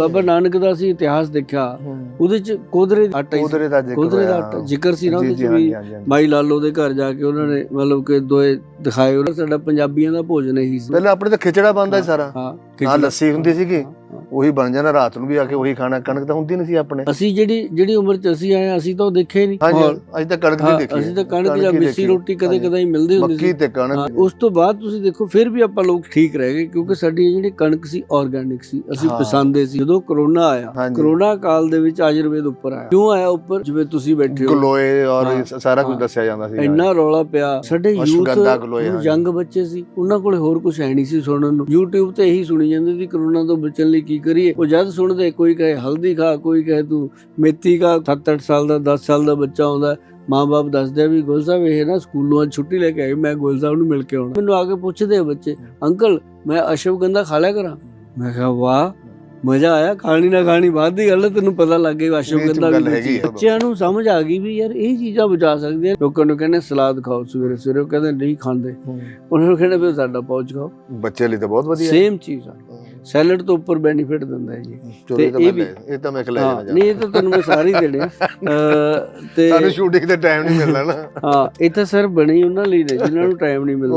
ਬਾਬਾ ਨਾਨਕ ਦਾ ਅਸੀਂ ਇਤਿਹਾਸ ਦੇਖਿਆ ਉਹਦੇ ਚ ਕੋਦਰੇ ਦਾ ਆਟਾ ਹੀ ਸੀ। ਕੋਦਰੇ ਦਾ ਜ਼ਿਕਰ ਕੋਦਰੇ ਦਾ। ਆਟਾ ਜ਼ਿਕਰ ਸੀ ਨਾ ਉਹਦੇ ਚ ਵੀ। ਮਾਈ ਲਾਲੋ ਦੇ ਘਰ ਜਾ ਕੇ ਉਹਨਾਂ ਨੇ ਮਤਲਬ ਕਿ ਦੋਏ ਦਿਖਾਏ ਉਹਨਾਂ ਸਾਡਾ ਪੰਜਾਬੀਆਂ ਦਾ ਭੋਜਨ ਇਹੀ ਸੀ ਪਹਿਲਾਂ ਆਪਣੇ ਤਾਂ ਖਿਚੜਾ ਬਣਦਾ ਸੀ ਸਾਰਾ ਹਾਂ ਨਾਲ ਖਿਚੜੀ। ਲੱਸੀ ਹੁੰਦੀ ਸੀਗੀ। ਉਹੀ ਬਣ ਜਾਣਾ ਰਾਤ ਨੂੰ ਵੀ ਆ ਕੇ ਉਹੀ ਖਾਣਾ ਕਣਕ ਤਾਂ ਹੁੰਦੀ ਨਹੀਂ ਸੀ ਆਪਣੇ ਅਸੀਂ ਜਿਹੜੀ ਜਿਹੜੀ ਉਮਰ ਚ ਅਸੀਂ ਆਏ ਅਸੀਂ ਤਾਂ ਉਹ ਦੇਖੇ ਨਹੀਂ ਹਾਂਜੀ। ਅੱਜ ਤਾਂ ਕਣਕ ਹਾਂ, ਦੀ ਦੇਖੀ ਅਸੀਂ ਤਾਂ ਕਣਕ ਜਾਂ ਮਿੱਸੀ। ਰੋਟੀ ਕਦੇ। ਕਦੇ ਹੀ ਮਿਲਦੀ ਹੁੰਦੀ ਮੱਕੀ ਸੀ ਤੇ ਹਾਂ, ਕਣਕ ਉਸ ਤੋਂ ਬਾਅਦ ਤੁਸੀਂ ਦੇਖੋ ਫਿਰ ਵੀ ਆਪਾਂ ਲੋਕ ਠੀਕ ਰਹਿ ਗਏ ਕਿਉਂਕਿ ਸਾਡੀ ਜਿਹੜੀ ਕਣਕ ਸੀ ਆਰਗੈਨਿਕ ਸੀ ਅਸੀਂ। ਪਸੰਦੇ ਸੀ ਜਦੋਂ ਕਰੋਨਾ ਆਇਆ। ਕਰੋਨਾ ਕਾਲ ਦੇ ਵਿੱਚ ਆਯੁਰਵੇਦ ਉੱਪਰ ਆਇਆ ਕਿਉਂ ਆਇਆ ਉੱਪਰ ਜਿਵੇਂ ਤੁਸੀਂ ਬੈਠੇ ਹੋ ਗਲੋਏ ਔਰ ਸਾਰਾ ਕੁਝ। ਦੱਸਿਆ ਜਾਂਦਾ ਸੀ ਇੰਨਾ ਰੌਲਾ ਪਿਆ ਸਾਡੇ ਯੂਥ। ਯੰਗ ਬੱਚੇ ਸੀ ਉਹਨਾਂ ਕੋਲੇ ਹੋਰ ਕੁਝ ਹੈ ਨਹੀਂ ਸੀ ਸੁਣਨ ਨੂੰ YouTube ਤੇ ਇਹੀ ਸੁਣੀ ਜਾਂਦੇ ਸੀ ਕਰੋਨਾ ਤੋਂ ਬਚਣ ਲਈ ਕੀ ਕਰੀਏ? ਉਹ ਜਦ ਸੁਣਦੇ, ਕੋਈ ਕਹੇ ਹਲਦੀ ਖਾ, ਕੋਈ ਕਹੇ ਤੂੰ ਮੇਥੀ ਖਾ 7-8 ਸਾਲ ਦਾ 10 ਸਾਲ ਦਾ ਬੱਚਾ ਆਉਂਦਾ, ਮਾਂ-ਬਾਪ ਦੱਸਦੇ ਆ ਵੀ ਗੋਲ ਸਾਹਿਬ, ਇਹ ਨਾ ਸਕੂਲੋਂ ਅੱਜ ਛੁੱਟੀ ਲੈ ਕੇ ਆਏ, ਮੈਂ ਗੋਲ ਸਾਹਿਬ ਨੂੰ ਮਿਲ ਕੇ ਆਉਣਾ। ਮੈਨੂੰ ਆ ਕੇ ਪੁੱਛਦੇ ਆ ਬੱਚੇ, ਅੰਕਲ, ਮੈਂ ਅਸ਼ਵਗੰਧਾ ਖਾ ਲਿਆ ਕਰਾਂ? ਮੈਂ ਕਿਹਾ, ਵਾਹ ਮਜ਼ਾ ਆਇਆ ਖਾਣੀ ਨਾ ਖਾਣੀ ਬਾਅਦ ਦੀ ਗੱਲ ਹੈ ਤੈਨੂੰ ਪਤਾ ਲੱਗ ਗਿਆ ਅਸ਼ਵਗੰਧਾ ਗੱਲ ਵੀ ਹੈਗੀ ਆ। ਬੱਚਿਆਂ ਨੂੰ ਸਮਝ ਆ ਗਈ ਵੀ ਯਾਰ ਇਹ ਚੀਜ਼ਾਂ ਬਚਾ ਸਕਦੀਆਂ ਲੋਕਾਂ ਨੂੰ ਕਹਿੰਦੇ ਸਲਾਦ ਖਾਓ ਸਵੇਰੇ ਸਵੇਰੇ ਉਹ ਕਹਿੰਦੇ ਨਹੀਂ ਖਾਂਦੇ। ਉਹਨਾਂ ਨੂੰ ਕਹਿੰਦੇ ਵੀ ਸਾਡਾ ਪਹੁੰਚ ਖਾਓ। ਬੱਚੇ ਲਈ ਤਾਂ ਬਹੁਤ ਵਧੀਆ। ਸੇਮ ਚੀਜ਼ ਆ। ਸੈਲਡ ਤੋਂ ਉੱਪਰ ਬੈਨੀਫਿਟ ਦਿੰਦਾ ਹੈ ਜੀ। ਚਲੋ ਤੇ ਇਹ ਤਾਂ ਇਹ ਮੈਂ ਵੀ- ਲੈ- ਇਹ ਤਾਂ ਮੈਂ ਖਿਲਾ ਹਾਂ ਜਾਣਾ ਨਹੀਂ ਇਹ ਤਾਂ ਤੁਹਾਨੂੰ ਮੈਂ ਸਾਰੇ ਹੀ ਦੇਣੇ ਆ। ਅਹ, ਤੇ ਸਾਨੂੰ ਸ਼ੂਟਿੰਗ ਤੇ ਟਾਈਮ ਨਹੀਂ ਮਿਲਣਾ ਨਾ। ਹਾਂ ਇਹ ਤਾਂ ਸਰ ਬਣੇ ਉਹਨਾਂ ਲਈ ਨੇ ਜਿਨ੍ਹਾਂ ਨੂੰ ਟਾਈਮ ਨਹੀਂ ਮਿਲਦਾ।